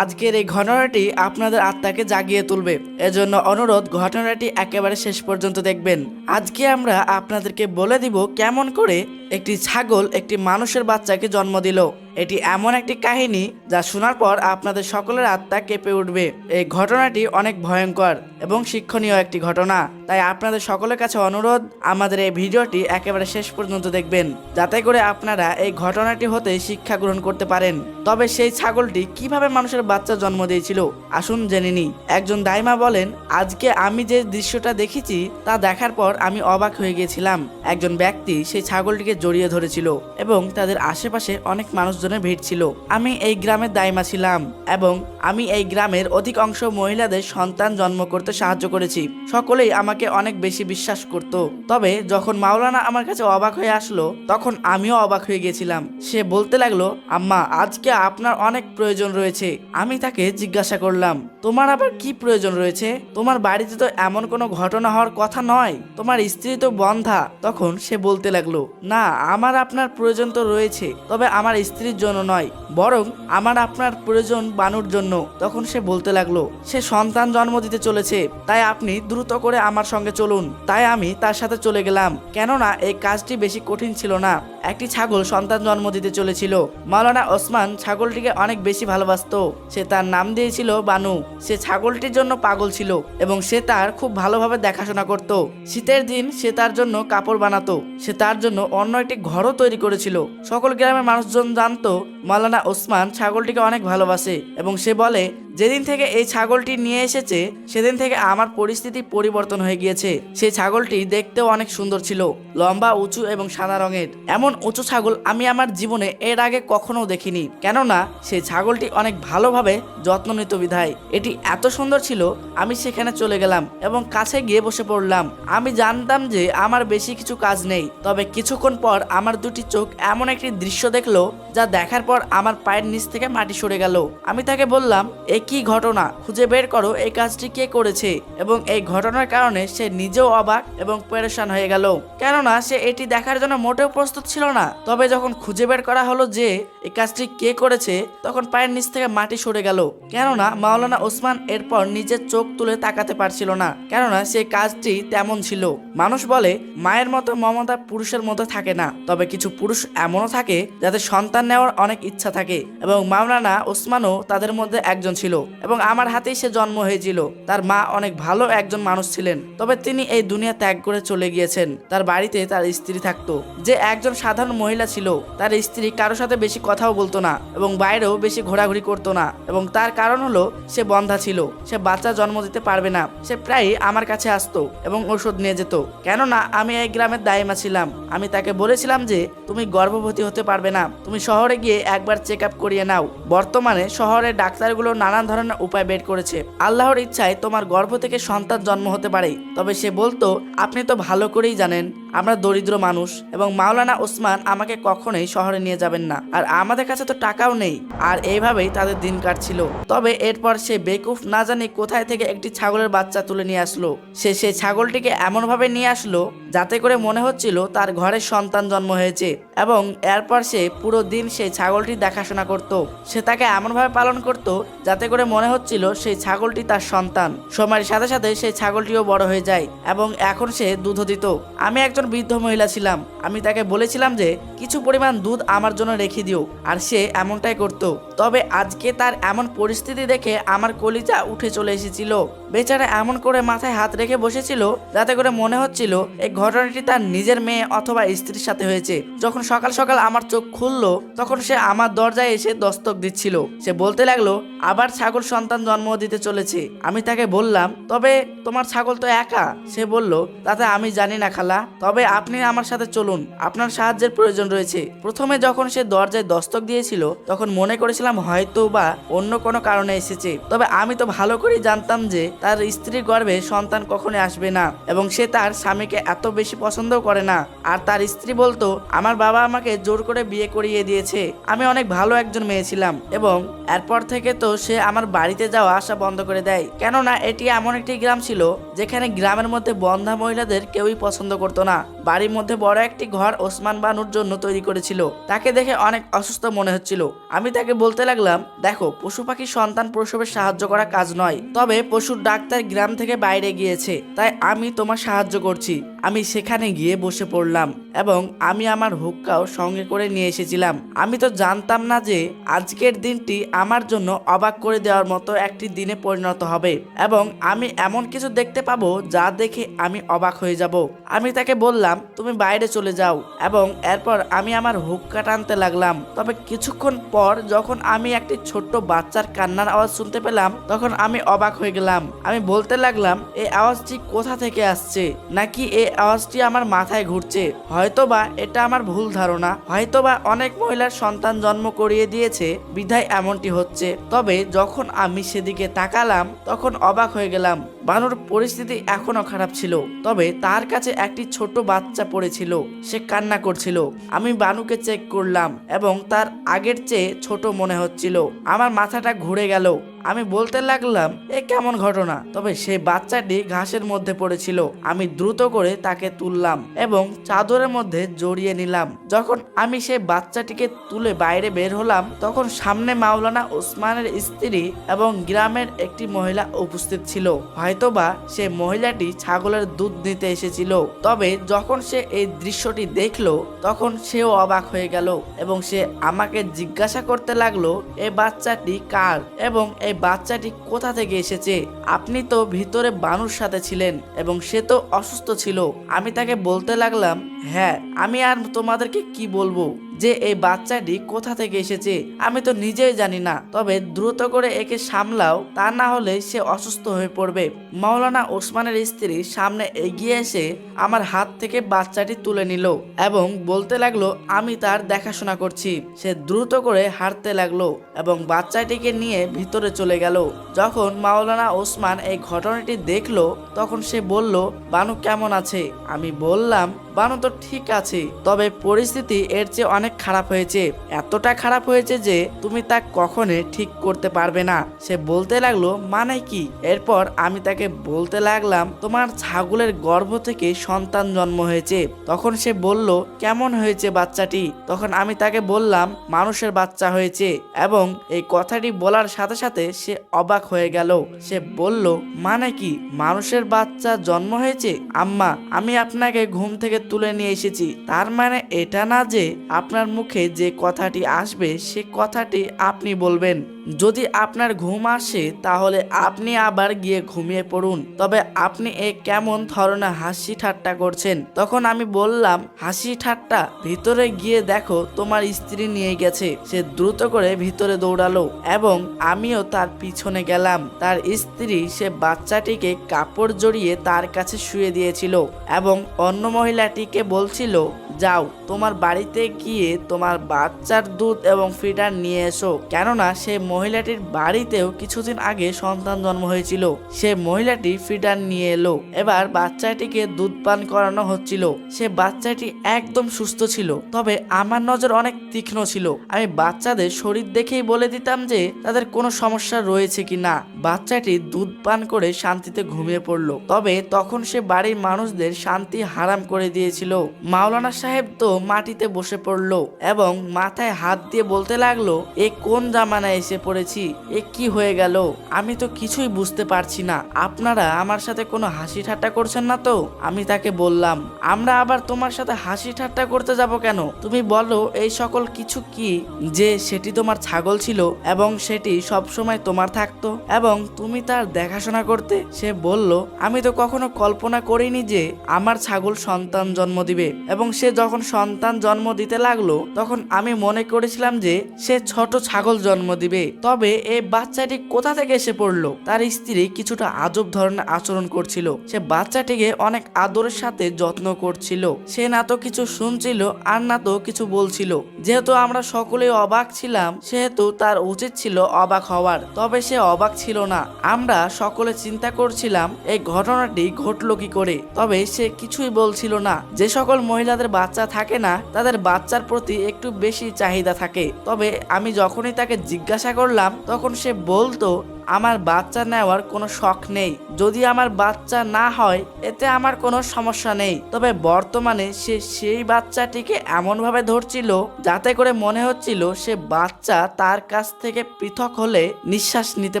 আজকের এই ঘটনাটি আপনাদের আত্মাকে জাগিয়ে তুলবে। এজন্য অনুরোধ, ঘটনাটি একেবারে শেষ পর্যন্ত দেখবেন। আজকে আমরা আপনাদেরকে বলে দিব কেমন করে একটি ছাগল একটি মানুষের বাচ্চাকে জন্ম দিল। এটি এমন একটি কাহিনী যা শোনার পর আপনাদের সকলের আত্মা কেঁপে উঠবে। এই ঘটনাটি অনেক ভয়ঙ্কর এবং শিক্ষণীয় একটি ঘটনা। তাই আপনাদের সকলের কাছে অনুরোধ, আমাদের এই ভিডিওটি একেবারে শেষ পর্যন্ত দেখবেন, যাতে করে আপনারা এই ঘটনাটি হতে শিক্ষা গ্রহণ করতে পারেন। তবে সেই ছাগলটি কীভাবে মানুষের বাচ্চা জন্ম দিয়েছিল, আসুন জেনে নি একজন দাইমা বলেন, আজকে আমি যে দৃশ্যটা দেখেছি, তা দেখার পর আমি অবাক হয়ে গিয়েছিলাম একজন ব্যক্তি সেই ছাগলটিকে জড়িয়ে ধরেছিল এবং তাদের আশেপাশে অনেক মানুষজনের ভিড় ছিল। আমি এই গ্রামের দাইমা ছিলাম এবং আমি এই গ্রামের অধিক অংশ মহিলাদের সন্তান জন্ম করতে সাহায্য করেছি। সকলেই আমাকে অনেক বেশি বিশ্বাস করত। তবে যখন মাওলানা আমার কাছে অবাক হয়ে আসলো, তখন আমিও অবাক হয়ে গেছিলাম। সে বলতে লাগল, আম্মা, আজকে আপনার অনেক প্রয়োজন রয়েছে। আমি তাকে জিজ্ঞাসা করলাম, তোমার আবার কি প্রয়োজন রয়েছে? তোমার বাড়িতে তো এমন কোনো ঘটনা হওয়ার কথা নয়। তোমার স্ত্রী তো বন্ধা। তখন সে বলতে লাগল, না, আমার আপনার প্রয়োজন তো রয়েছে। তবে আমার স্ত্রীর জন্য নয়, বরং আমার আপনার প্রয়োজন বানুর জন্য। তখন সে বলতে লাগল, সে সন্তান জন্ম দিতে চলেছে, তাই আপনি দ্রুত করে আমার সঙ্গে চলুন। তাই আমি তার সাথে চলে গেলাম। কেননা এই কাজটি বেশি কঠিন ছিল না। একটি ছাগল সন্তান জন্ম দিতে চলেছিল। মাওলানা ওসমান ছাগলটিকে অনেক বেশি ভালোবাসতো। সে তার নাম দিয়েছিল বানু। সে ছাগলটির জন্য পাগল ছিল এবং সে তার খুব ভালোভাবে দেখাশোনা করত। শীতের দিন সে তার জন্য কাপড় বানাতো। সে তার জন্য অন্য একটি ঘরও তৈরি করেছিল। সকল গ্রামের মানুষজন জানতো মাওলানা ওসমান ছাগলটিকে অনেক ভালোবাসে এবং সে বলে যেদিন থেকে এই ছাগলটি নিয়ে এসেছে, সেদিন থেকে আমার পরিস্থিতি পরিবর্তন হয়ে গিয়েছে। সেই ছাগলটি দেখতেও অনেক সুন্দর ছিল, লম্বা, উঁচু এবং সাদা রঙের। এমন উঁচু ছাগল আমি আমার জীবনে এর আগে কখনো দেখিনি, কেননা সেই ছাগলটি অনেক ভালোভাবে যত্ন নিত বিধায়। এটি এত সুন্দর ছিল, আমি সেখানে চলে গেলাম এবং কাছে গিয়ে বসে পড়লাম। আমি জানতাম যে আমার বেশি কিছু কাজ নেই, তবে কিছুক্ষণ পর আমার দুটি চোখ এমন একটি দৃশ্য দেখল, যা দেখার পর আমার পায়ের নিচ থেকে মাটি সরে গেল। আমি তাকে বললাম, এ কি ঘটনা? খুঁজে বের করো, এই কাজটি কে করেছে? এবং এই ঘটনার কারণে সে নিজেও অবাক এবং পেরেশান হয়ে গেল। কেননা, সে এটি দেখার জন্য মোটেও প্রস্তুত ছিল না। তবে যখন খুঁজে বের করা হলো যে, এই কাজটি কে করেছে, তখন পায়ের নিচ থেকে মাটি সরে গেল। কেননা, মাওলানা ওসমান এরপর নিজের চোখ তুলে তাকাতে পারছিল না। কেননা, সে কাজটি তেমন ছিল। মানুষ বলে, মায়ের মতো মমতা পুরুষের মতো থাকে না। তবে কিছু পুরুষ এমনও থাকে, যাদের সন্তান নেওয়ার অনেক ইচ্ছা থাকে। এবং মাওলানা ওসমানও তাদের মধ্যে একজন ছিল। এবং আমার হাতেই সে জন্ম হয়েছিল। তার মা অনেক ভালো একজন মানুষ ছিলেন, তবে তিনি এই দুনিয়া ত্যাগ করে চলে গিয়েছেন। তার বাড়িতে তার স্ত্রী থাকতো। যে একজন সাধারণ মহিলা ছিল, তার স্ত্রী কারোর সাথে বেশি কথাও বলতো না এবং বাইরেও বেশি ঘোরাঘুরি করতো না এবং তার কারণ হলো সে বন্ধা ছিল। সে বাচ্চা জন্ম দিতে পারবে না, সে প্রায়ই আমার কাছে আসতো এবং ওষুধ নিয়ে যেত। কেননা আমি এই গ্রামের দায়মা ছিলাম। আমি তাকে বলেছিলাম যে, তুমি গর্ভবতী হতে পারবে না। তুমি শহরে গিয়ে একবার চেক আপ করিয়ে নাও। বর্তমানে শহরের ডাক্তারগুলো নানান ধরনের উপায় বের করেছে। আল্লাহর ইচ্ছায় তোমার গর্ভ থেকে সন্তান জন্ম হতে পারে। তবে সে বলতো, আপনি তো ভালো করেই জানেন, আমরা দরিদ্র মানুষ এবং মাওলানা ওসমান আমাকে কখনোই শহরে নিয়ে যাবেন না। আর আমাদের কাছে তো টাকাও নেই। আর এইভাবেই তাদের দিন কাটছিল। তবে এরপর সে বেকুফ না জানি কোথায় থেকে একটি ছাগলের বাচ্চা তুলে নিয়ে আসলো। সে সেই ছাগলটিকে এমনভাবে নিয়ে আসলো যাতে করে মনে হচ্ছিল তার ঘরে সন্তান জন্ম হয়েছে এবং এরপর সে পুরো দিন সেই ছাগলটি দেখাশোনা করত। সে তাকে এমনভাবে পালন করত যাতে করে মনে হচ্ছিল সেই ছাগলটি তার সন্তান। সময়ের সাথে সাথে সেই ছাগলটিও বড় হয়ে যায় এবং এখন সে দুধ দিত। আমি একজন বৃদ্ধ মহিলা ছিলাম। আমি তাকে বলেছিলাম যে, কিছু পরিমাণ দুধ আমার জন্য রেখে দিও। আর সে এমনটাই করত। তবে আজকে তার এমন পরিস্থিতি দেখে আমার কলিজা উঠে চলে এসেছিল। বেচারা এমন করে মাথায় হাত রেখে বসেছিল যাতে করে মনে হচ্ছিল এই ঘটনাটি তার নিজের মেয়ে অথবা স্ত্রীর সাথে হয়েছে। যখন সকাল সকাল আমার চোখ খুললো, তখন সে আমার দরজায় এসে দস্তক দিচ্ছিল। সে বলতে লাগল, আবার ছাগল সন্তান জন্ম দিতে চলেছে। আমি তাকে বললাম, তবে তোমার ছাগল তো একা? সে বলল, তাতে আমি জানি না খালা, তবে আপনি আমার সাথে চলুন, আপনার সাহায্যের প্রয়োজন রয়েছে। প্রথমে যখন সে দরজায় দস্তক দিয়েছিল, তখন মনে করেছিলাম হয়তো বা অন্য কোনো কারণে এসেছে। তবে আমি তো ভালো করেই জানতাম যে তার স্ত্রীর গর্ভে সন্তান কখনো আসবে না এবং সে তার স্বামীকে এত বেশি পছন্দও করে না। আর তার স্ত্রী বলতো, আমার বাবা আমাকে জোর করে বিয়ে করিয়ে দিয়েছে। আমি অনেক ভালো একজন মেয়ে ছিলাম এবং এরপর থেকে তো সে আমার বাড়িতে যাওয়া আসা বন্ধ করে দেয়। কেননা এটি এমন একটি গ্রাম ছিল যেখানে গ্রামের মধ্যে বন্ধা মহিলাদের কেউই পছন্দ করতো না। বাড়ির মধ্যে বড় একটি ঘর ওসমান বানুর জন্য তৈরি করেছিল। তাকে দেখে অনেক অসুস্থ মনে হচ্ছিল। আমি তাকে বলতে লাগলাম, দেখো, পশু পাখির সন্তান প্রসবের সাহায্য করা কাজ নয়। তবে পশুর ডাক্তার গ্রাম থেকে বাইরে গিয়েছে তাই আমি তোমার সাহায্য করছি। আমি সেখানে গিয়ে বসে পড়লাম এবং আমি আমার হুক্কাও সঙ্গে করে নিয়ে এসেছিলাম। আমি তো জানতাম না যে আজকের দিনটি আমার জন্য অবাক করে দেওয়ার মতো একটি দিনে পরিণত হবে এবং আমি এমন কিছু দেখতে পাবো যা দেখে আমি অবাক হয়ে যাব। আমি তাকে বললাম, তুমি বাইরে চলে যাও। এবং এরপর আমি আমার হুক্কা টানতে লাগলাম। তবে কিছুক্ষণ পর যখন আমি একটি ছোট্ট বাচ্চার কান্নার আওয়াজ শুনতে পেলাম, তখন আমি অবাক হয়ে গেলাম। আমি বলতে লাগলাম এই আওয়াজটি কোথা থেকে আসছে? নাকি এই আওয়াজটি আমার মাথায় ঘুরছে। হয়তোবা এটা আমার ভুল ধারণা, হয়তোবা অনেক মহিলার সন্তান জন্ম করিয়ে দিয়েছে, বিধায় এমনটি হচ্ছে। তবে যখন আমি সেদিকে তাকালাম, তখন অবাক হয়ে গেলাম। বানুর পরিস্থিতি এখনও খারাপ ছিল, তবে তার কাছে একটি ছোট বাচ্চা পড়েছিল, সে কান্না করছিল। আমি বানুকে চেক করলাম এবং তার আগের চেয়ে ছোট মনে হচ্ছিল। আমার মাথাটা ঘুরে গেল। আমি বলতে লাগলাম, এ কেমন ঘটনা? তবে সেই বাচ্চাটি ঘাসের মধ্যে পড়েছিল। আমি দ্রুত করে তাকে তুললাম এবং চাদরের মধ্যে জড়িয়ে নিলাম। যখন আমি সেই বাচ্চাটিকে তুলে বাইরে বের হলাম, তখন সামনে মাওলানা ওসমানের স্ত্রী এবং গ্রামের একটি মহিলা উপস্থিত ছিল। হয়তোবা সে মহিলাটি ছাগলের দুধ নিতে এসেছিল। তবে যখন সে এই দৃশ্যটি দেখল, তখন সেও অবাক হয়ে গেল এবং সে আমাকে জিজ্ঞাসা করতে লাগল, এ বাচ্চাটি কার? এবং এই বাচ্চাটি কোথা থেকে এসেছে? আপনি তো ভিতরে বানুর সাথে ছিলেন এবং সে তো অসুস্থ ছিল। আমি তাকে বলতে লাগলাম হ্যাঁ আমি আর তোমাদেরকে কি বলব? যে এই বাচ্চাটি কোথা থেকে এসেছে, আমি তো নিজেই জানি না। তবে দ্রুত করে একে সামলাও, তা না হলে সে অসুস্থ হয়ে পড়বে। মাওলানা ওসমানের স্ত্রী সামনে এগিয়ে এসে আমার হাত থেকে বাচ্চাটি তুলে নিল এবং বলতে লাগল, আমি তার দেখাশোনা করছি। সে দ্রুত করে হাঁটতে লাগল এবং বাচ্চাটিকে নিয়ে ভিতরে চলে গেল। যখন মাওলানা ওসমান এই ঘটনাটি দেখল, তখন সে বলল, বানু কেমন আছে? আমি বললাম বানু তো ঠিক আছে, তবে পরিস্থিতি এর চেয়ে অনেক খারাপ হয়েছে। এতটা খারাপ হয়েছে যে তুমি তা কখনো ঠিক করতে পারবে না। সে বলতে লাগল মানে কি? এরপর আমি তাকে বলতে লাগলাম, তোমার ছাগলের গর্ভ থেকে সন্তান জন্ম হয়েছে। তখন সে বলল, কেমন হয়েছে বাচ্চাটি? তখন আমি তাকে বললাম, মানুষের বাচ্চা হয়েছে। এবং এই কথাটি বলার সাথে সাথে সে অবাক হয়ে গেল। সে বলল মানে কি? মানুষের বাচ্চা জন্ম হয়েছে? আম্মা, আমি আপনাকে ঘুম থেকে তুলে নিয়ে এসেছি। তার মানে এটা না যে আপনার মুখে যে কথাটি আসবে, সে কথাটি আপনি বলবেন। যদি আপনার ঘুম আসে, তাহলে আপনি আবার গিয়ে ঘুমিয়ে পড়ুন। তবে আপনি এ কেমন ধরনের হাসি ঠাট্টা করছেন? তখন আমি বললাম, হাসি ঠাট্টা, ভিতরে গিয়ে দেখো তোমার স্ত্রী নিয়ে গেছে। সে দ্রুত করে ভিতরে দৌড়ালো এবং আমিও তার পিছনে গেলাম। তার স্ত্রী সে বাচ্চাটিকে কাপড় জড়িয়ে তার কাছে শুয়ে দিয়েছিল এবং অন্য মহিলাটিকে বলছিল, যাও, তোমার বাড়িতে গিয়ে তোমার বাচ্চার দুধ এবং ফিডার নিয়ে এসো। কেননা সে মহিলাটির বাড়িতেও কিছুদিন আগে সন্তান জন্ম হয়েছিল। সে মহিলাটি ফিডার নিয়ে এলো। এবার বাচ্চাটিকে দুধ পান করানো হচ্ছিল। সে বাচ্চাটি একদম সুস্থ ছিল, তবে আমার নজর অনেক তীক্ষ্ণ ছিল। আমি বাচ্চাদের শরীর দেখেই বলে দিতাম যে তাদের কোনো সমস্যা রয়েছে কি না বাচ্চাটি দুধ পান করে শান্তিতে ঘুমিয়ে পড়ল। তবে তখন সে বাড়ির মানুষদের শান্তি হারাম করে দিয়েছিল। মাওলানা সাহেব তো মাটিতে বসে পড়ল এবং মাথায় হাত দিয়ে বলতে লাগল, এ কোন জামানায় এসে পড়েছি, এ কি হয়ে গেল? আমি তো কিছুই বুঝতে পারছি না। আপনারা আমার সাথে কোনো হাসি ঠাট্টা করছেন না তো? আমি তাকে বললাম, আমরা আবার তোমার সাথে হাসি ঠাট্টা করতে যাব কেন? তুমি বলো, এই সকল কিছু কি যে সেটি তোমার ছাগল ছিল এবং সেটি সব সময় তোমার থাকতো? এবং তুমি তার দেখাশোনা করতে? সে বলল, আমি তো কখনো কল্পনা করিনি যে আমার ছাগল সন্তান জন্ম দিবে। এবং সে যখন সন্তান জন্ম দিতে লাগল, তখন আমি মনে করেছিলাম যে সে ছোট ছাগল জন্ম দিবে। তবে এই বাচ্চাটি কোথা থেকে এসে পড়ল? তার স্ত্রী কিছুটা আজব ধরনের আচরণ করছিল। সে বাচ্চাটিকে অনেক আদরের সাথে যত্ন করছিল। সে না তো কিছু শুনছিল, আর না তো কিছু বলছিল। যেহেতু আমরা সকলে অবাক ছিলাম, সেহেতু তার উচিত ছিল অবাক হওয়ার। তবে সে অবাক ছিল না। আমরা সকলে চিন্তা করছিলাম, এই ঘটনাটি ঘটলো কি করে? তবে সে কিছুই বলছিল না। যে সকল মহিলাদের বাচ্চা থাকে না, তাদের বাচ্চার প্রতি একটু বেশি চাহিদা থাকে। তবে আমি যখনই তাকে জিজ্ঞাসা করলাম তখন সে বলতো আমার বাচ্চা নেওয়ার কোনো শখ নেই। যদি আমার বাচ্চা না হয়, এতে আমার কোনো সমস্যা নেই। তবে বর্তমানে সে সেই বাচ্চাটিকে এমনভাবে ধরছিল যাতে করে মনে হচ্ছিল সে বাচ্চা তার কাছ থেকে পৃথক হলে নিঃশ্বাস নিতে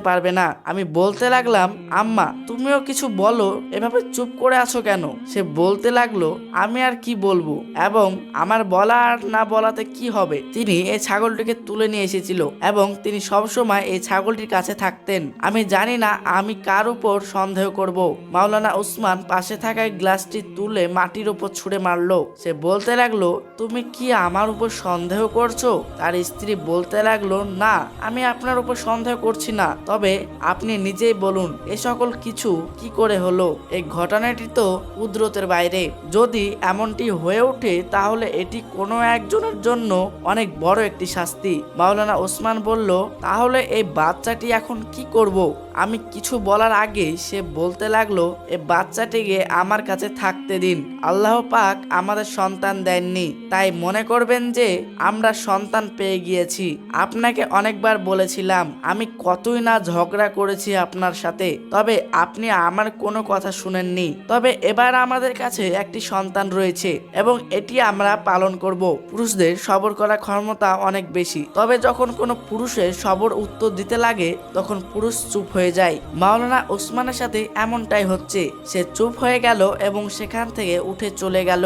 পারবে না। আমি বলতে লাগলাম, আম্মা, তুমিও কিছু বলো, এভাবে চুপ করে আছো কেন? সে বলতে লাগল, আমি আর কি বলব? এবং আমার বলা আর না বলাতে কি হবে? তিনি এই ছাগলটিকে তুলে নিয়ে এসেছিল এবং তিনি সবসময় এই ছাগলটির কাছে থাকতেন আমি জানি না, আমি কার উপর সন্দেহ করব। মাওলানা উসমান পাশে থাকা গ্লাসটি তুলে মাটির উপর ছুঁড়ে মারলো। সে বলতে লাগল, তুমি কি আমার উপর সন্দেহ করছ? তার স্ত্রী বলতে লাগল, না, আমি আপনার উপর সন্দেহ করছি না। তবে আপনি নিজেই বলুন, এ সকল কিছু কি করে হলো? এই ঘটনাটি তো কুদরতের বাইরে। যদি এমনটি হয়ে ওঠে, তাহলে এটি কোনো একজনের জন্য অনেক বড় একটি শাস্তি। মাওলানা ওসমান বলল, তাহলে এই বাচ্চাটি এখন কি করব? আমি কিছু বলার আগে সে বলতে লাগল, এ বাচ্চাটিকে আমার কাছে থাকতে দিন। আল্লাহ পাক আমাদের সন্তান দেননি। তাই মনে করবেন যে আমরা সন্তান পেয়ে গিয়েছি। আপনাকে অনেকবার বলেছিলাম, আমি কতই না ঝগড়া করেছি আপনার সাথে। তবে আপনি আমার কোনো কথা শুনেননি। তবে এবার আমাদের কাছে একটি সন্তান রয়েছে এবং এটি আমরা পালন করব। পুরুষদের সবর করা ক্ষমতা অনেক বেশি। তবে যখন কোনো পুরুষের সবর উত্তর দিতে লাগে, তখন পুরুষ চুপ হয়ে যায়। মাওলানা ওসমানের সাথে এমনটাই হচ্ছে। সে চুপ হয়ে গেল এবং সেখান থেকে উঠে চলে গেল।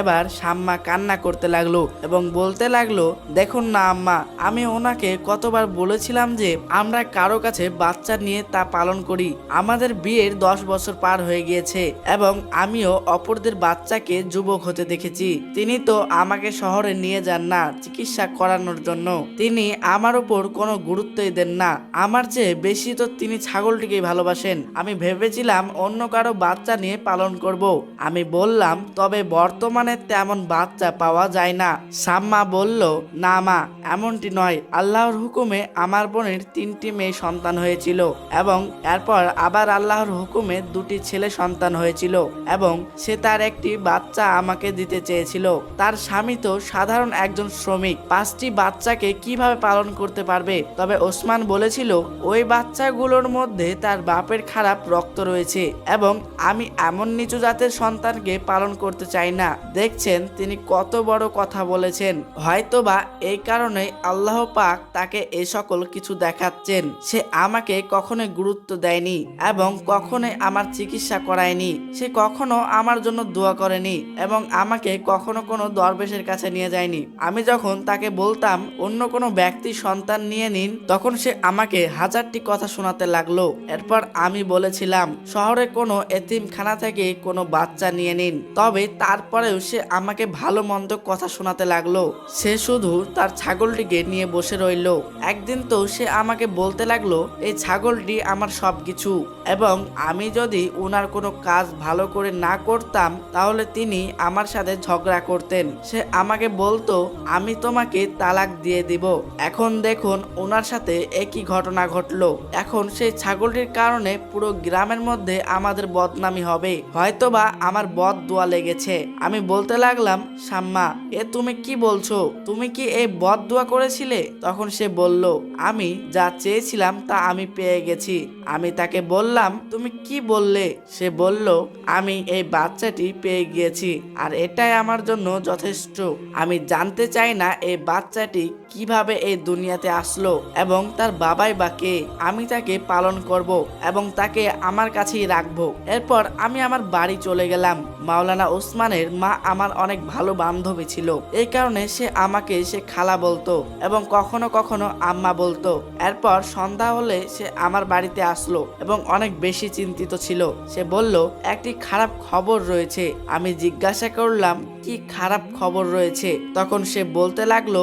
এবার সাম্মা কান্না করতে লাগল এবং বলতে লাগল, দেখুন না আম্মা, আমি ওনাকে কতবার বলেছিলাম যে আমরা কারও কাছে বাচ্চা নিয়ে তা পালন করি। আমাদের বিয়ের দশ বছর পার হয়ে গিয়েছে এবং আমিও অপরদের বাচ্চাকে যুবক হতে দেখেছি। তিনি তো আমাকে শহরে নিয়ে যান না চিকিৎসা করানোর জন্য। তিনি আমার উপর কোনো গুরুত্বই দেন না। আমার চেয়ে বেশি তো তিনি ছাগলটিকেই ভালোবাসেন। আমি ভেবেছিলাম অন্য কারও বাচ্চা নিয়ে পালন করব। আমি বললাম, তবে বর্তমানে তেমন বাচ্চা পাওয়া যায় না। সাম্মা বলল, না মা, এমনটি নয়। আল্লাহর হুকুমে আমার বোনের তিনটি মেয়ে সন্তান হয়েছিল এবং এরপর আবার আল্লাহর হুকুমে দুটি ছেলে সন্তান হয়েছিল এবং সে তার একটি বাচ্চা আমাকে দিতে চেয়েছিল। তার স্বামী তো সাধারণ একজন শ্রমিক। পাঁচটি বাচ্চাকে কীভাবে পালন করতে পারবে? তবে ওসমান বলেছিল, ওই বাচ্চাগুলোর মধ্যে তার বাপের খারাপ রক্ত রয়েছে এবং আমি এমন নিচু জাতের সন্তানকে পালন করতে চাই না। দেখছেন, তিনি কত বড় কথা বলেছেন। হয়তোবা এই কারণে আল্লাহ পাক তাকে এ সকল কিছু দেখাচ্ছেন। সে আমাকে কখনোই গুরুত্ব দেয়নি এবং কখনোই আমার চিকিৎসা করায়নি। সে কখনো আমার জন্য দোয়া করেনি এবং আমাকে কখনো কোনো দরবেশের কাছে নিয়ে যায়নি। আমি যখন তাকে বলতাম, অন্য কোনো ব্যক্তির সন্তান নিয়ে নিন, তখন সে আমাকে হাজারটি কথা শোনাতে লাগল। এরপর আমি বলেছিলাম, শহরে কোনো এতিমখানা থেকে কোনো বাচ্চা নিয়ে নিন। তবে তারপরেও সে আমাকে ভালো মন্দ কথা শোনাতে লাগল। সে শুধু তার ছাগলটিকে নিয়ে বসে রইল। একদিন তো সে আমাকে বলতে লাগল, এই ছাগলটি আমার সব কিছু এবং আমি যদি ওনার কোনো কাজ ভালো করে না করতাম, তাহলে তিনি আমার সাথে ঝগড়া করতেন। সে আমাকে বলতো, আমি তোমাকে তালাক দিয়ে দিব। এখন দেখুন ওনার সাথে একই ঘটনা ঘটলো। এখন সেই ছাগলটির কারণে পুরো গ্রামের মধ্যে আমাদের বদনামি হবে। হয়তোবা আমার বদ দোয়া লেগেছে। আমি বলতে লাগলাম শাম্মা এ তুমি কি বলছো? তুমি কি এই বদ দোয়া করেছিলে? তখন সে বলল, আমি যা চেয়েছিলাম তা আমি পেয়ে গেছি। আমি তাকে বললাম, তুমি কি বললে? সে বলল, আমি এই বাচ্চাটি পেয়ে গিয়েছি, আর এটাই আমার জন্য যথেষ্ট। আমি জানতে চাই না এই বাচ্চাটি কীভাবে এই দুনিয়াতে আসলো এবং তার বাবাই বা কে? আমি তাকে পালন করব এবং তাকে আমার কাছেই রাখব। এরপর আমি আমার বাড়ি চলে গেলাম। মাওলানা ওসমানের মা আমার অনেক ভালো বান্ধবী ছিল। এই কারণে সে আমাকে সে খালা বলতো এবং কখনো কখনো আম্মা বলতো। এরপর সন্ধ্যা হলে সে আমার বাড়িতে আসলো এবং অনেক বেশি চিন্তিত ছিল। সে বলল, একটি খারাপ খবর রয়েছে। আমি জিজ্ঞাসা করলাম, কি খারাপ খবর রয়েছে? তখন সে বলতে লাগল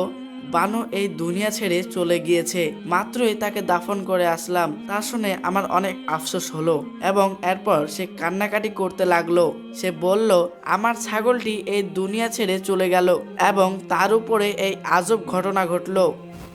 বানু এই দুনিয়া ছেড়ে চলে গিয়েছে। মাত্রই তাকে দাফন করে আসলাম। তা শুনে আমার অনেক আফসোস হলো এবং এরপর সে কান্নাকাটি করতে লাগল। সে বলল, আমার ছাগলটি এই দুনিয়া ছেড়ে চলে গেল এবং তার উপরে এই আজব ঘটনা ঘটলো।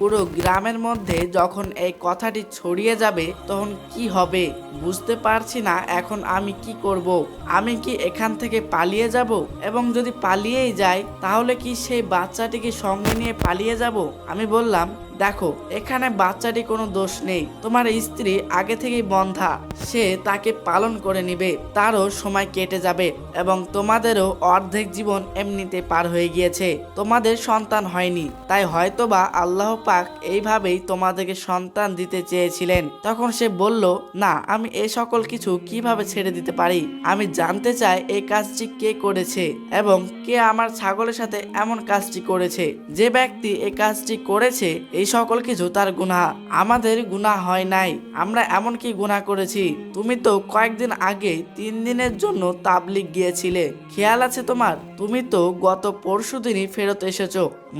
পুরো গ্রামের মধ্যে যখন এই কথাটি ছড়িয়ে যাবে, তখন কি হবে বুঝতে পারছি না, এখন আমি কি করব। আমি কি এখান থেকে পালিয়ে যাব এবং যদি পালিয়েই যাই তাহলে কি সেই বাচ্চাটিকে সঙ্গে নিয়ে পালিয়ে যাব আমি বললাম দেখো, এখানে বাচ্চাটি কোনো দোষ নেই। তোমার স্ত্রী আগে থেকেই বন্ধা। সে তাকে পালন করে নিবে। তারও সময় কেটে যাবে এবং তোমাদেরও অর্ধেক জীবন এমনিতে পার হয়ে গিয়েছে। তোমাদের সন্তান হয়নি। তাই হয়তোবা আল্লাহ পাক এইভাবেই তোমাদেরকে সন্তান দিতে চেয়েছিলেন। তখন সে বলল, না, আমি এ সকল কিছু কীভাবে ছেড়ে দিতে পারি? আমি জানতে চাই এই কাজটি কে করেছে এবং কে আমার ছাগলের সাথে এমন কাজটি করেছে। যে ব্যক্তি এই কাজটি করেছে, এই সকল কিছু তার গুনাহ আমাদের গুনাহ হয় নাই, আমরা এমন কি গুনাহ করেছি। তুমি তো কয়েকদিন আগে তিন দিনের জন্য তাবলিগ গিয়েছিলে। খেয়াল আছে তোমার? তুমি তো গত পরশু দিনই ফেরত এসেছ।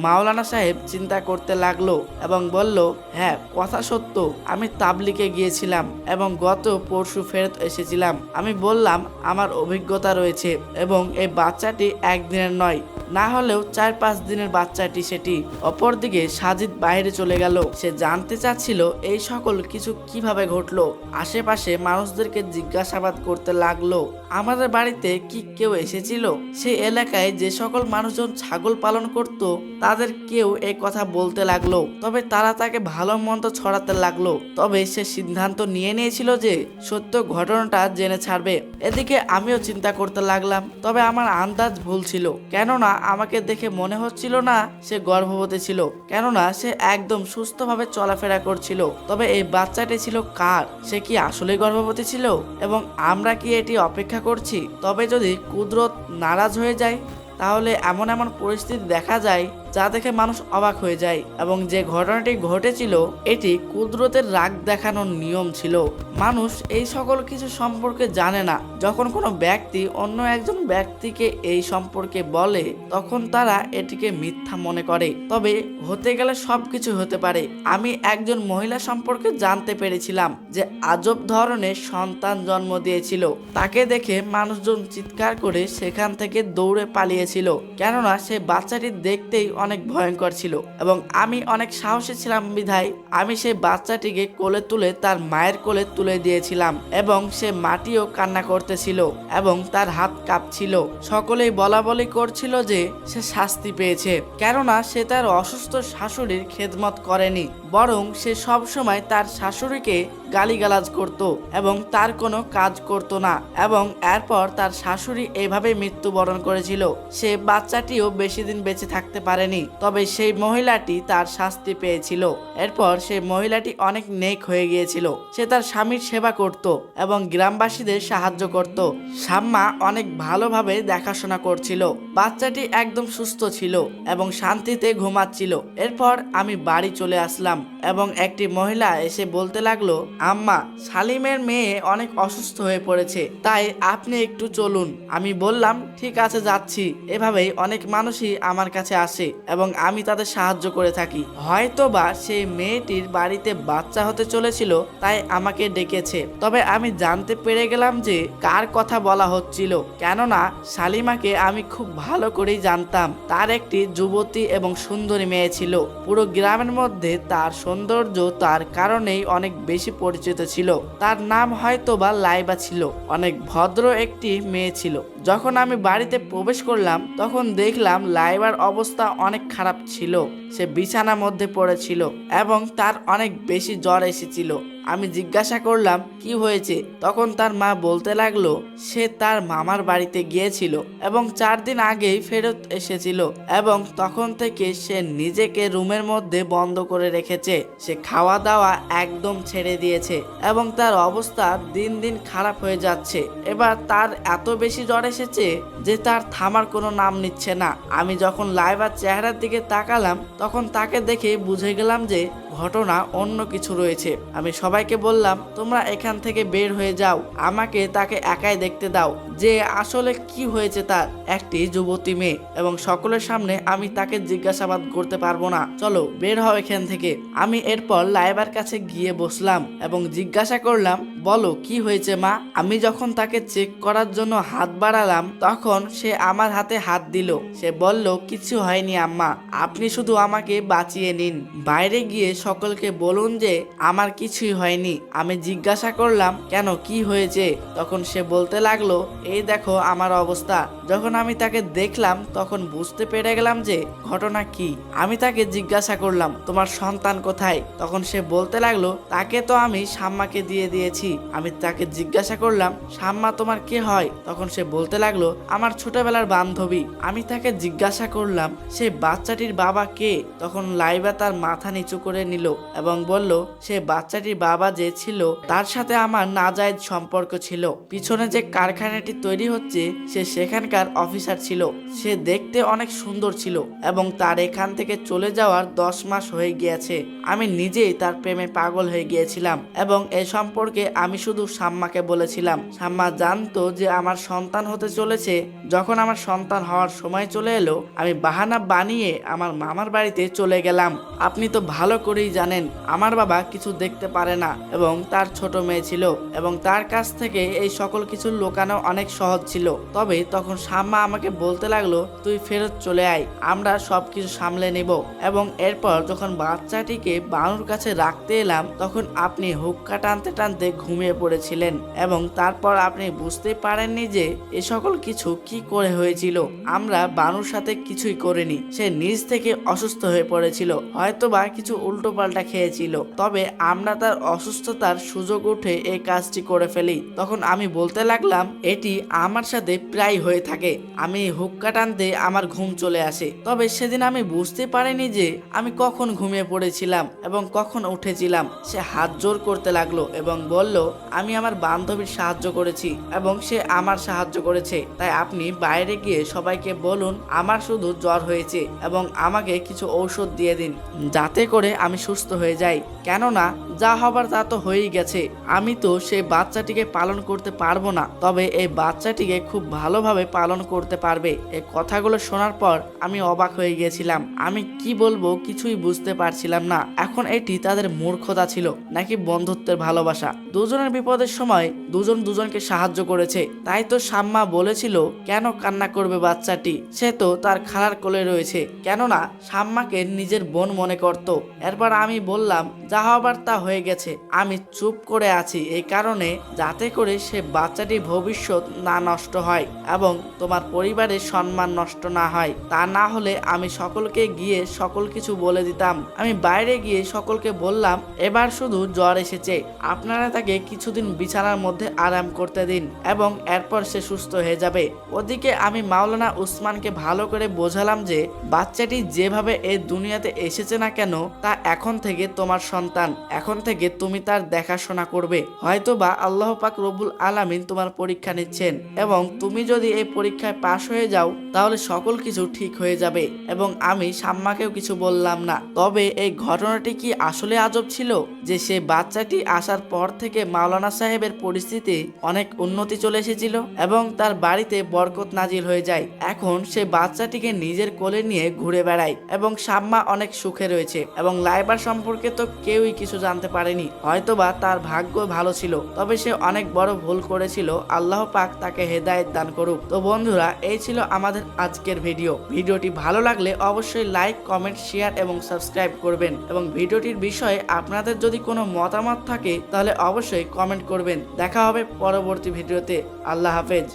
মাওলানা সাহেব চিন্তা করতে লাগল এবং বলল হ্যাঁ কথা সত্য, আমি তাবলিকে গিয়েছিলাম এবং গত পরশু ফেরত এসেছিলাম। আমি বললাম, আমার অভিজ্ঞতা রয়েছে এবং এই বাচ্চাটি একদিনের নয়। না হলেও চার পাঁচ দিনের বাচ্চাটি সেটি অপরদিকে সাজিদ বাইরে চলে গেল। সে জানতে চাচ্ছিল এই সকল কিছু কীভাবে ঘটলো। আশেপাশে মানুষদেরকে জিজ্ঞাসাবাদ করতে লাগল, আমাদের বাড়িতে কি কেউ এসেছিল? সেই এলাকায় যে সকল মানুষজন ছাগল পালন করত, তাদের কেউ এই কথা বলতে লাগল। তবে তারা তাকে ভালো মন্দ ছড়াতে লাগল। তবে সে সিদ্ধান্ত নিয়ে নিয়েছিল যে সত্য ঘটনাটা জেনে ছাড়বে। এদিকে আমিও চিন্তা করতে লাগলাম, তবে আমার আন্দাজ ভুল ছিল। কেননা আমাকে দেখে মনে হচ্ছিল না সে গর্ভবতী ছিল, কেননা সে একদম সুস্থভাবে চলাফেরা করছিল। তবে এই বাচ্চাটি ছিল কার? সে কি আসলে গর্ভবতী ছিল? এবং আমরা কি এটি অপেক্ষা করছি? তবে যদি কুদরত নারাজ হয়ে যায়, তাহলে এমন এমন পরিস্থিতি দেখা যায় যা দেখে মানুষ অবাক হয়ে যায় এবং যে ঘটনাটি ঘটেছিল, এটি কুদরতের রাগ দেখানোর নিয়ম ছিল। মানুষ এই সকল কিছু সম্পর্কে জানে না। যখন কোনো ব্যক্তি অন্য একজন ব্যক্তিকে এই সম্পর্কে বলে, তখন তারা এটিকে মিথ্যা মনে করে। তবে হতে গেলে সব কিছু হতে পারে। আমি একজন মহিলা সম্পর্কে জানতে পেরেছিলাম যে আজব ধরনের সন্তান জন্ম দিয়েছিল। তাকে দেখে মানুষজন চিৎকার করে সেখান থেকে দৌড়ে পালিয়েছিল। কেননা সে বাচ্চাটি দেখতেই অনেক ভয়ঙ্কর ছিল এবং আমি অনেক সাহসী ছিলাম বিধায়। আমি সেই বাচ্চাটিকে কোলে তুলে তার মায়ের কোলে তুলে দিয়েছিলাম এবং সে মাটিও কান্না করতেছিল এবং তার হাত কাঁপছিল। সকলেই বলা বলি করছিল যে সে শাস্তি পেয়েছে, কেননা সে তার অসুস্থ শাশুড়ির খেদমত করেনি, বরং সে সব সময় তার শাশুড়িকে গালিগালাজ করত এবং তার কোনো কাজ করত না এবং এরপর তার শাশুড়ি এভাবে মৃত্যুবরণ করেছিল। সে বাচ্চাটিও বেশি দিন বেঁচে থাকতে পারেনি, তবে সেই মহিলাটি তার শাস্তি পেয়েছিল। এরপর সেই মহিলাটি অনেক নেক হয়ে গিয়েছিল। সে তার স্বামীর সেবা করত এবং গ্রামবাসীদের সাহায্য করত। শাম্মা অনেক ভালোভাবে দেখাশোনা করছিল। বাচ্চাটি একদম সুস্থ ছিল এবং শান্তিতে ঘুমাচ্ছিল। এরপর আমি বাড়ি চলে আসলাম এবং একটি মহিলা এসে বলতে লাগল আম্মা, সালিমের মেয়ে অনেক অসুস্থ হয়ে পড়েছে, তাই আপনি একটু চলুন। আমি বললাম, ঠিক আছে, যাচ্ছি। এভাবেই অনেক মানুষই আমার কাছে আসে এবং আমি তাদের সাহায্য করে থাকি। হয়তোবা সেই মেয়েটির বাড়িতে বাচ্চা হতে চলেছিল, তাই আমাকে ডেকেছে। তবে আমি জানতে পেরে গেলাম যে কার কথা বলা হচ্ছিল, কেননা শালিমাকে আমি খুব ভালো করেই জানতাম। তার একটি যুবতী এবং সুন্দরী মেয়ে ছিল। পুরো গ্রামের মধ্যে তার সৌন্দর্য তার কারণেই অনেক বেশি পরিচিত ছিল। তার নাম হয়তো বা লাইবা ছিল। অনেক ভদ্র একটি মেয়ে ছিল। যখন আমি বাড়িতে প্রবেশ করলাম, তখন দেখলাম লাইবার অবস্থা অনেক খারাপ ছিল। সে বিছানার মধ্যে পড়েছিল এবং তার অনেক বেশি জ্বর এসেছিল। আমি জিজ্ঞাসা করলাম, কি হয়েছে? তখন তার মা বলতে লাগল, সে তার মামার বাড়িতে গিয়েছিল এবং চার দিন আগেই ফেরত এসেছিল এবং তখন থেকে সে নিজেকে রুমের মধ্যে বন্ধ করে রেখেছে। সে খাওয়া দাওয়া একদম ছেড়ে দিয়েছে এবং তার অবস্থা দিন দিন খারাপ হয়ে যাচ্ছে। এবার তার এত বেশি জ্বর এসেছে যে তার থামার কোনো নাম নিচ্ছে না। আমি যখন লাইবার চেহারার দিকে তাকালাম, তখন তাকে দেখে বুঝে গেলাম যে ঘটনা অন্য কিছু রয়েছে। আমি সবাইকে বললাম, তোমরা এখান থেকে বের হয়ে যাও। আমাকে তাকে একাই দেখতে দাও। যে আসলে কি হয়েছে তার? একটি যুবতী মেয়ে এবং সকলের সামনে আমি তাকে জিজ্ঞাসাবাদ করতে পারব না। চলো, বের হও এখান থেকে। আমি এরপর লাইবার কাছে গিয়ে বসলাম এবং জিজ্ঞাসা করলাম বলো, কি হয়েছে মা? আমি যখন তাকে চেক করার জন্য হাত বাড়ালাম, তখন সে আমার হাতে হাত দিল। সে বলল, কিছু হয়নি আম্মা, আপনি শুধু আমাকে বাঁচিয়ে নিন। বাইরে গিয়ে সকলকে বলুন যে, আমার কিছুই হয়নি। আমি জিজ্ঞাসা করলাম, কেন, কি হয়েছে? তখন সে বলতে লাগল, এই দেখো আমার অবস্থা। যখন আমি তাকে দেখলাম, তখন বুঝতে পেরে গেলাম যে, ঘটনা কি? আমি তাকে জিজ্ঞাসা করলাম, তোমার সন্তান কোথায়? তখন সে বলতে লাগল, তাকে তো আমি সাম্মাকে দিয়ে দিয়েছি। আমি তাকে জিজ্ঞাসা করলাম শাম্মা তোমার কে হয়? তখন সে বলতে লাগল, আমার ছোটবেলার বান্ধবী। আমি তাকে জিজ্ঞাসা করলাম, সে বাচ্চাটির বাবা কে? তখন লাইবা তার মাথা নিচু করে নিল এবং বলল, সে বাচ্চাটির বাবা যে ছিল, তার সাথে আমার নাজায়জ সম্পর্ক ছিল। পিছনে যে কারখানাটি তৈরি হচ্ছে, সে সেখানকার অফিসার ছিল। সে দেখতে অনেক সুন্দর ছিল এবং তার এখান থেকে চলে যাওয়ার দশ মাস হয়ে গিয়েছে। আমি নিজেই তার প্রেমে পাগল হয়ে গিয়েছিলাম এবং এ সম্পর্কে আমি শুধু শাম্মাকে বলেছিলাম শাম্মা জানতো যে আমার সন্তান হতে চলেছে। যখন আমার সন্তান হওয়ার সময় চলে এলো, আমি বাহানা বানিয়ে আমার মামার বাড়িতে চলে গেলাম। আপনি তো ভালো করেই জানেন, আমার বাবা কিছু দেখতে পারে না এবং তার ছোট মেয়ে ছিল এবং তার কাছ থেকে এই সকল কিছু লোকানো অনেক সহজ ছিল। তবে তখন শাম্মা আমাকে বলতে লাগল, তুই ফেরত চলে আয়, আমরা সব কিছু সামলে নেব। এবং এরপর যখন বাচ্চাটিকে বানুর কাছে রাখতে এলাম, তখন আপনি হুক্কা টানতে টানতে ঘুমিয়ে পড়েছিলেন এবং তারপর আপনি বুঝতে পারেননি যে এ সকল কিছু কি করে হয়েছিল। আমরা বানুর সাথে কিছুই করিনি। সে নিজ থেকে অসুস্থ হয়ে পড়েছিল। হয়তোবা কিছু উল্টো পাল্টা খেয়েছিল। তবে আমরা তার অসুস্থতার সুযোগ উঠে এই কাজটি করে ফেলি। তখন আমি বলতে লাগলাম, এটি আমার সাথে প্রায় হয়ে থাকে। আমি হুক্কা টানতে আমার ঘুম চলে আসে। তবে সেদিন আমি বুঝতে পারিনি যে আমি কখন ঘুমিয়ে পড়েছিলাম এবং কখন উঠেছিলাম। সে হাত জোর করতে লাগল এবং বলল আমি আমার বান্ধবীর সাহায্য করেছি এবং সে আমার সাহায্য করেছে। তাই আপনি বাইরে গিয়ে সবাইকে বলুন, আমার শুধু জ্বর হয়েছে এবং আমাকে কিছু ঔষধ দিয়ে দিন। যাতে করে আমি সুস্থ হয়ে যাই। কেননা, যা হবার তা তো হয়েই গেছে। আমি তো সেই বাচ্চাটিকে পালন করতে পারব না। তবে এই বাচ্চাটিকে খুব ভালোভাবে পালন করতে পারবে। এই কথাগুলো শোনার পর আমি অবাক হয়ে গিয়েছিলাম আমি কি বলব কিছুই বুঝতে পারছিলাম না। এখন এটি তাদের মূর্খতা ছিল, নাকি বন্ধুত্বের ভালোবাসা। দুজনের বিপদের সময় দুজন দুজনকে সাহায্য করেছে। তাই তো শাম্মা বলেছিল, কেন কান্না করবে বাচ্চাটি? সে তো তার খালার কোলে রয়েছে। কেননা সাম্মাকে নিজের বোন মনে করত। এরপর আমি বললাম যা হবার তা হয়ে গেছে। আমি চুপ করে আছি। এই কারণে যাতে করে সে বাচ্চাটির ভবিষ্যৎ না নষ্ট হয় এবং তোমার পরিবারের সম্মান নষ্ট না হয়। তা না হলে আমি সকলকে গিয়ে সকল কিছু বলে দিতাম। আমি বাইরে গিয়ে সকলকে বললাম, এবার শুধু জ্বর এসেছে। আপনারা তাকে কিছুদিন বিছানার মধ্যে আরাম করতে দিন এবং এরপর সে সুস্থ হয়ে যাবে। ওদিকে আমি মাওলানা উসমানকে ভালো করে বোঝালাম যে, বাচ্চাটি যেভাবে এই দুনিয়াতে এসেছে না কেন, তা এখন থেকে তোমার সন্তান। এখন থেকে তুমি তার দেখাশোনা করবে। হয়তো বা আল্লাহ পাক রবুল আলামিন তোমার পরীক্ষা নিচ্ছেন এবং তুমি যদি এই পরীক্ষায় পাশ হয়ে যাও, তাহলে সকল কিছু ঠিক হয়ে যাবে এবং আমি সাম্মাকেও কিছু বললাম না। তবে এই ঘটনাটি কি আসলে আজব ছিল যে, সে বাচ্চাটি আসার পর থেকে মাওলানা সাহেবের পরিস্থিতি অনেক উন্নতি চলে এসেছিল এবং তার বাড়িতে বরকত নাজিল হয়ে যায়। এখন সে বাচ্চাটিকে নিজের কোলে নিয়ে ঘুরে বেড়ায় এবং সাম্মা অনেক সুখে রয়েছে এবং লাইবার সম্পর্কে তো কেউই কিছু জানতে পারেনি। হয়তোবা তার ভাগ্য ভালো ছিল, তবে সে অনেক বড় ভুল করেছিল। আল্লাহ পাক তাকে হেদায়েত দান করুক। তো বন্ধুরা, এই ছিল আমাদের আজকের ভিডিও। ভিডিওটি ভালো লাগলে অবশ্যই লাইক, কমেন্ট, শেয়ার এবং সাবস্ক্রাইব করবেন। এবং ভিডিওটির বিষয়ে আপনাদের যদি কোনো মতামত থাকে, তাহলে অবশ্যই কমেন্ট করবেন। দেখা হবে পরবর্তী ভিডিওতে। আল্লাহ হাফেজ।